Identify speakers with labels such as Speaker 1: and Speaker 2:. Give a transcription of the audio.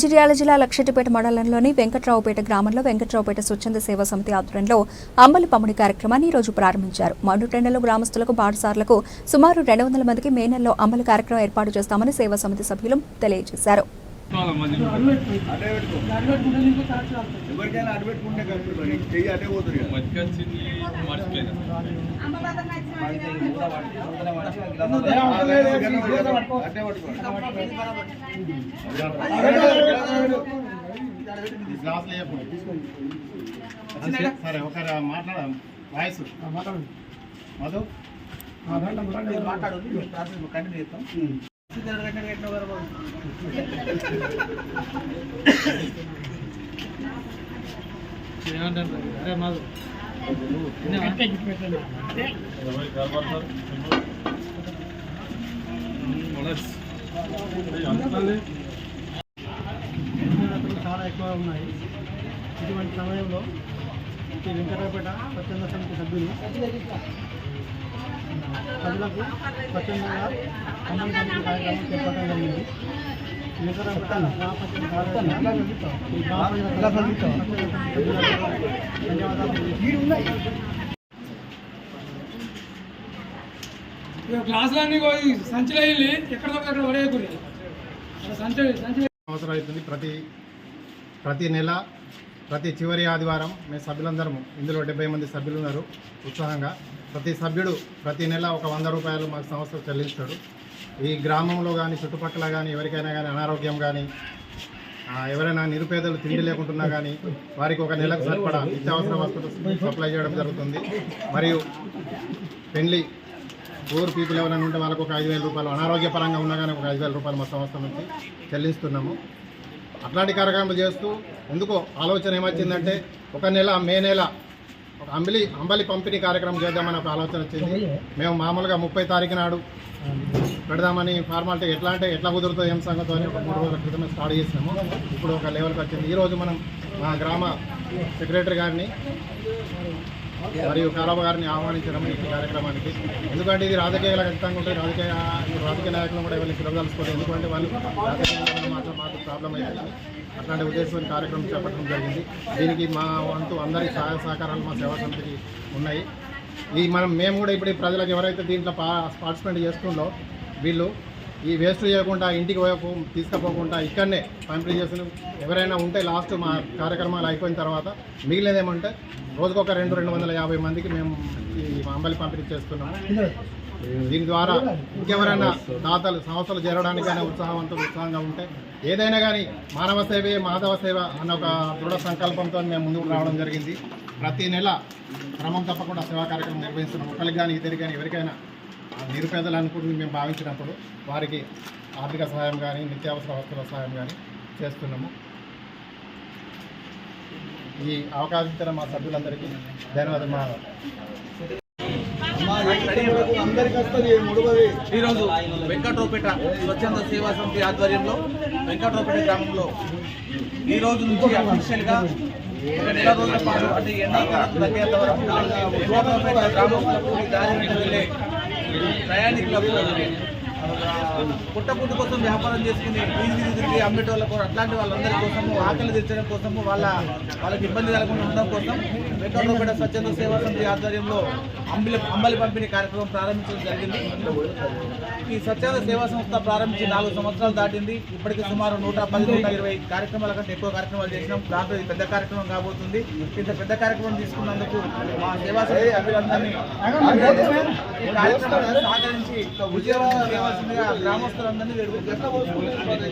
Speaker 1: మంచిర్యాల జిల్లా లక్షటిపేట మండలంలోని వెంకట్రావుపేట గ్రామంలో వెంకట్రావుపేట స్వచ్ఛంద సేవా సమితి ఆధ్వర్యంలో అంబలి పమ్ముడి కార్యక్రమాన్ని ఈ రోజు ప్రారంభించారు. మండుటెండలో గ్రామస్తులకు బాటసార్లకు సుమారు రెండు వందల మందికి మే నెలలో అంబలి కార్యక్రమం ఏర్పాటు చేస్తామని సేవా సమితి సభ్యులు తెలియజేశారు.
Speaker 2: ఎవరికైనా అడ్డు పెట్టుకుంటే కరెక్ట్ మరి చెయ్యి అటే పోతుంది కదా.
Speaker 3: మధ్య వచ్చింది మర్చిపోయినా.
Speaker 2: అటే పట్టుకోండి
Speaker 4: గ్లాసులు వేయకూడదు. సరే ఒకరు మాట్లాడాం వాయిస్. మధు.
Speaker 2: మాట్లాడు కంటిన్యూ చేస్తాం
Speaker 5: చాలా ఎక్కువ ఉన్నాయి ఇటువంటి సమయంలో ఈ వెంకటపేట స్వచ్ఛంద సమితి సభ్యులు. ప్రజలకు స్వచ్ఛందంగా అన్నం పంపిణీ కార్యక్రమం చేపట్టడం జరిగింది. వెంకటపేట గ్రామ పంచాయతీ కార్యాలయం ఈ గ్రామ పంచాయతీ సభ్యులకు ధన్యవాదాలు తెలియజేస్తున్నాను.
Speaker 6: ఇక గ్లాసులన్నీ పోయి సంచిలో వెళ్ళి ఎక్కడ అక్కడ పడేయకూడదు. సంచి సంచి
Speaker 4: అవసరం అవుతుంది. ప్రతి ప్రతి నెల ప్రతి చివరి ఆదివారం మేము సభ్యులందరము ఇందులో డెబ్బై మంది సభ్యులు ఉన్నారు ఉత్సాహంగా. ప్రతి సభ్యుడు ప్రతి నెల ఒక వంద రూపాయలు మాకు సంస్థ చెల్లిస్తాడు. ఈ గ్రామంలో కానీ చుట్టుపక్కల కానీ ఎవరికైనా కానీ అనారోగ్యం కానీ ఎవరైనా నిరుపేదలు తిండి లేకుంటున్నా కానీ వారికి ఒక నెలకు సరిపడా నిత్యావసర వస్తువులు సప్లై చేయడం జరుగుతుంది. మరియు పెళ్ళి పూర్ పీపుల్ ఎవరైనా ఉంటే వాళ్ళకు ఒక ఐదు వేల రూపాయలు అనారోగ్యపరంగా ఉన్నా కానీ ఒక ఐదు వేల రూపాయలు మా సంస్థ నుంచి చెల్లిస్తున్నాము. అట్లాంటి కార్యక్రమాలు చేస్తూ ఎందుకో ఆలోచన ఏమొచ్చిందంటే ఒక నెల మే నెల ఒక అంబలి అంబలి పంపిణీ కార్యక్రమం చేద్దామని ఒక ఆలోచన వచ్చింది. మేము మామూలుగా ముప్పై తారీఖు నాడు పెడదామని ఫార్మాలిటీ ఎట్లా అంటే ఎట్లా కుదురుతుంది ఏం సంగతో అని ఒక మూడు రోజుల క్రితమే స్టార్ట్ చేసినాము. ఇప్పుడు ఒక లెవెల్కి వచ్చింది. ఈరోజు మనం మా గ్రామ సెక్రటరీ గారిని మరియు కారాబ గారిని ఆహ్వానించడం ఈ కార్యక్రమానికి. ఎందుకంటే ఇది రాజకీయాల ఖచ్చితంగా ఉంటుంది రాజకీయ రాజకీయ నాయకులు కూడా వెళ్ళి పిలవదలుచుకోలేదు ఎందుకంటే వాళ్ళు రాజకీయంలో మాత్రం మాకు ప్రాబ్లం అవుతుంది అట్లాంటి ఉద్దేశం కార్యక్రమం చేపట్టడం జరిగింది. దీనికి మా వంతు అందరి సహాయ సహకారాలు మా సేవా సమితికి ఉన్నాయి. ఈ మనం మేము కూడా ఇప్పుడు ఈ ప్రజలకు ఎవరైతే దీంట్లో పా పార్టిసిపేట్ చేస్తుందో వీళ్ళు ఈ వేస్ట్ చేయకుండా ఇంటికి పోయకు తీసుకుపోకుండా ఇక్కడనే పంపిణీ చేసిన ఎవరైనా ఉంటే లాస్ట్ మా కార్యక్రమాలు అయిపోయిన తర్వాత మిగిలినదేమంటే రోజుకొక రెండు రెండు వందల యాభై మందికి మేము ఈ అంబలి పంపిణీ చేస్తున్నాము దీని ద్వారా ఇంకెవరైనా దాతలు సంస్థలు చేరడానికైనా ఉత్సాహవంతులు ఉత్సాహంగా ఉంటే ఏదైనా కానీ మానవ సేవే మాధవ సేవ అన్న ఒక దృఢ సంకల్పంతో మేము ముందుకు రావడం జరిగింది. ప్రతి నెల క్రమం తప్పకుండా సేవా కార్యక్రమం నిర్వహిస్తున్నాం. ఒకరికి కానీ ఇద్దరికి కానీ ఎవరికైనా నిరుపేదలు అనుకుని మేము భావించినప్పుడు వారికి ఆర్థిక సహాయం కానీ నిత్యావసర వస్తువుల సహాయం కానీ చేస్తున్నాము. ఈ అవకాశం ఇచ్చిన మా సభ్యులందరికీ ధన్యవాదాలు.
Speaker 7: ఈరోజు వెంకట్రావుపేట స్వచ్ఛంద సేవా సమితి ఆధ్వర్యంలో వెంకట్రావుపేట గ్రామంలో ఈ రోజు నుంచి అఫీషియల్గా నెల రోజుల పాటు అంటే ఎండాకాలం తగ్గేంత వరకు ఈ దారి వెళ్ళే ప్రయాణికులకు పుట్టపుట్టు కోసం వ్యాపారం చేసుకుని వీధి తిరిగి అమ్మేటోళ్ళ కోసం అట్లాంటి వాళ్ళందరి కోసము ఆకలి తీర్చడం కోసము వాళ్ళ వాళ్ళకి ఇబ్బంది కలగకుండా ఉండడం కోసం వెంకటరావుపేట స్వచ్ఛంద సేవా సమితి ఆధ్వర్యంలో అంబలి అంబలి పంపిణీ కార్యక్రమం ప్రారంభించడం జరిగింది. ఈ స్వచ్ఛంద సేవా సంస్థ ప్రారంభించి నాలుగు సంవత్సరాలు దాటింది. ఇప్పటికి సుమారు నూట పది నూట ఇరవై కార్యక్రమాల కంటే ఎక్కువ కార్యక్రమాలు చేసినాం. దాంట్లో ఇది పెద్ద కార్యక్రమం కాబోతుంది. ఇంత పెద్ద కార్యక్రమం తీసుకున్నందుకు మా సేవా సమితి అభినందని ఈ కార్యక్రమాన్ని సహకరించి విజయవంతం చేయవలసిందిగా గ్రామస్తులందరినీ వేడుకుంటున్నాం